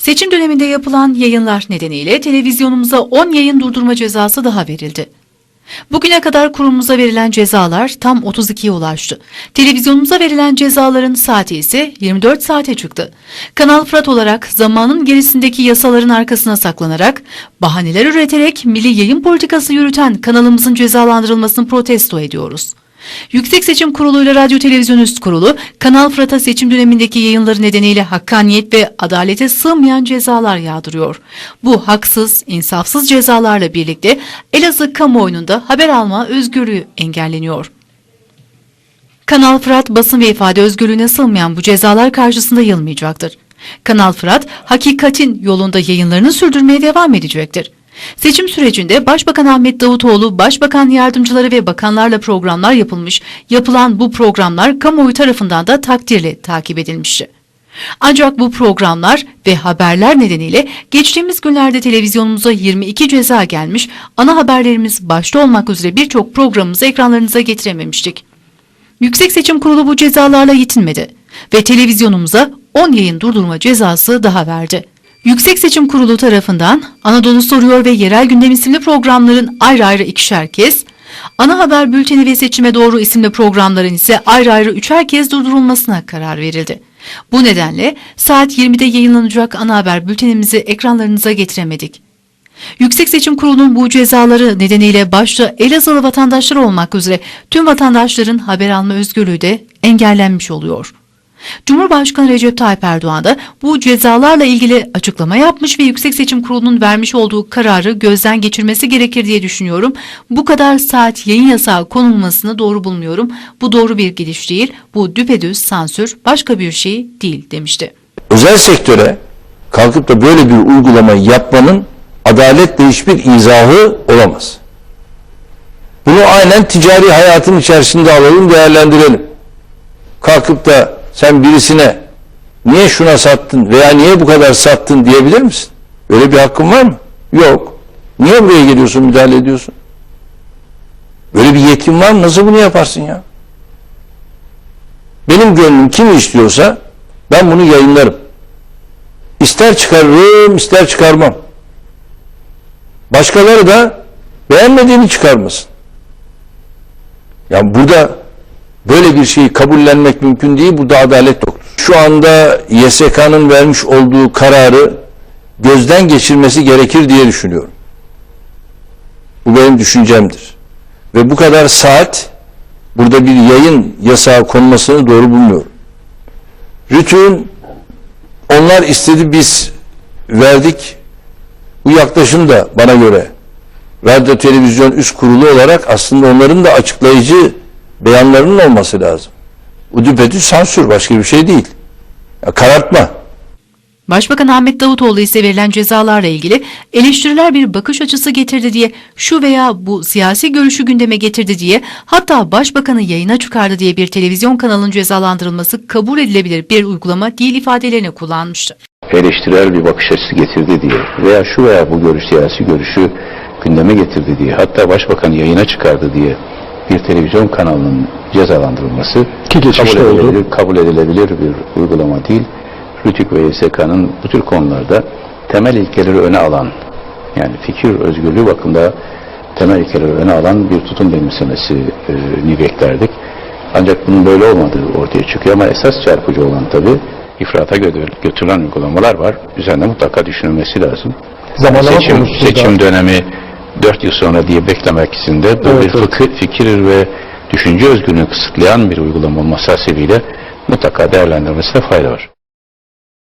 Seçim döneminde yapılan yayınlar nedeniyle televizyonumuza 10 yayın durdurma cezası daha verildi. Bugüne kadar kurumumuza verilen cezalar tam 32'ye ulaştı. Televizyonumuza verilen cezaların saati ise 24 saate çıktı. Kanal Fırat olarak zamanın gerisindeki yasaların arkasına saklanarak, bahaneler üreterek milli yayın politikası yürüten kanalımızın cezalandırılmasını protesto ediyoruz. Yüksek Seçim Kurulu ile Radyo Televizyon Üst Kurulu, Kanal Fırat'a seçim dönemindeki yayınları nedeniyle hakkaniyet ve adalete sığmayan cezalar yağdırıyor. Bu haksız, insafsız cezalarla birlikte Elazığ kamuoyunun da haber alma özgürlüğü engelleniyor. Kanal Fırat basın ve ifade özgürlüğüne sığmayan bu cezalar karşısında yılmayacaktır. Kanal Fırat hakikatin yolunda yayınlarını sürdürmeye devam edecektir. Seçim sürecinde Başbakan Ahmet Davutoğlu, Başbakan yardımcıları ve bakanlarla programlar yapılmış, yapılan bu programlar kamuoyu tarafından da takdirle takip edilmişti. Ancak bu programlar ve haberler nedeniyle geçtiğimiz günlerde televizyonumuza 22 ceza gelmiş, ana haberlerimiz başta olmak üzere birçok programımızı ekranlarınıza getirememiştik. Yüksek Seçim Kurulu bu cezalarla yetinmedi ve televizyonumuza 10 yayın durdurma cezası daha verdi. Yüksek Seçim Kurulu tarafından Anadolu Soruyor ve Yerel Gündem isimli programların ayrı ayrı ikişer kez, Ana Haber Bülteni ve Seçime Doğru isimli programların ise ayrı ayrı üçer kez durdurulmasına karar verildi. Bu nedenle saat 20'de yayınlanacak ana haber bültenimizi ekranlarınıza getiremedik. Yüksek Seçim Kurulu'nun bu cezaları nedeniyle başta Elazığlı vatandaşlar olmak üzere tüm vatandaşların haber alma özgürlüğü de engellenmiş oluyor. Cumhurbaşkanı Recep Tayyip Erdoğan da bu cezalarla ilgili açıklama yapmış ve Yüksek Seçim Kurulu'nun vermiş olduğu kararı gözden geçirmesi gerekir diye düşünüyorum. Bu kadar saat yayın yasağı konulmasını doğru bulmuyorum. Bu doğru bir gidiş değil. Bu düpedüz sansür başka bir şey değil demişti. özel sektöre kalkıp da böyle bir uygulama yapmanın adaletle hiçbir izahı olamaz. Bunu aynen ticari hayatın içerisinde alalım, değerlendirelim. Kalkıp da sen birisine niye şuna sattın veya niye bu kadar sattın diyebilir misin? Öyle bir hakkın var mı? Yok. Niye buraya geliyorsun, müdahale ediyorsun? Böyle bir yetkin var mı? Nasıl bunu yaparsın ya? Benim gönlüm kim istiyorsa ben bunu yayınlarım. İster çıkarırım, ister çıkarmam. Başkaları da beğenmediğini çıkarmasın. Yani burada böyle bir şeyi kabullenmek mümkün değil. Burada adalet yoktur. Şu anda YSK'nın vermiş olduğu kararı gözden geçirmesi gerekir diye düşünüyorum. Bu benim düşüncemdir. Ve bu kadar saat burada bir yayın yasağı konmasını doğru bulmuyorum. Rütün onlar istedi biz verdik. Bu yaklaşım da bana göre radyo televizyon üst kurulu olarak aslında onların da açıklayıcı beyanlarının olması lazım. Bu düpedüz sansür başka bir şey değil. Ya karartma. Başbakan Ahmet Davutoğlu ise verilen cezalarla ilgili eleştiriler bir bakış açısı getirdi diye şu veya bu siyasi görüşü gündeme getirdi diye hatta başbakanı yayına çıkardı diye bir televizyon kanalının cezalandırılması kabul edilebilir bir uygulama değil ifadelerini kullanmıştı. eleştirel bir bakış açısı getirdi diye veya şu veya bu görüş siyasi görüşü gündeme getirdi diye hatta başbakan yayına çıkardı diye bir televizyon kanalının cezalandırılması Ki geçmişte kabul oldu. edilebilir, kabul edilebilir bir uygulama değil. Rütük ve YSK'nın bu tür konularda temel ilkeleri öne alan yani fikir özgürlüğü bakımında temel ilkeleri öne alan bir tutum benimsemesini beklerdik. Ancak bunun böyle olmadığı ortaya çıkıyor ama esas çarpıcı olan tabii ifrata gö- götürülen uygulamalar var. Üzerinde mutlaka düşünülmesi lazım. Zamanlama seçim, seçim dönemi 4 yıl sonra diye beklemek için de Evet, bir evet. fıkı- fikir ve düşünce özgürlüğünü kısıtlayan bir uygulama olması hasebiyle mutlaka değerlendirmesine fayda var.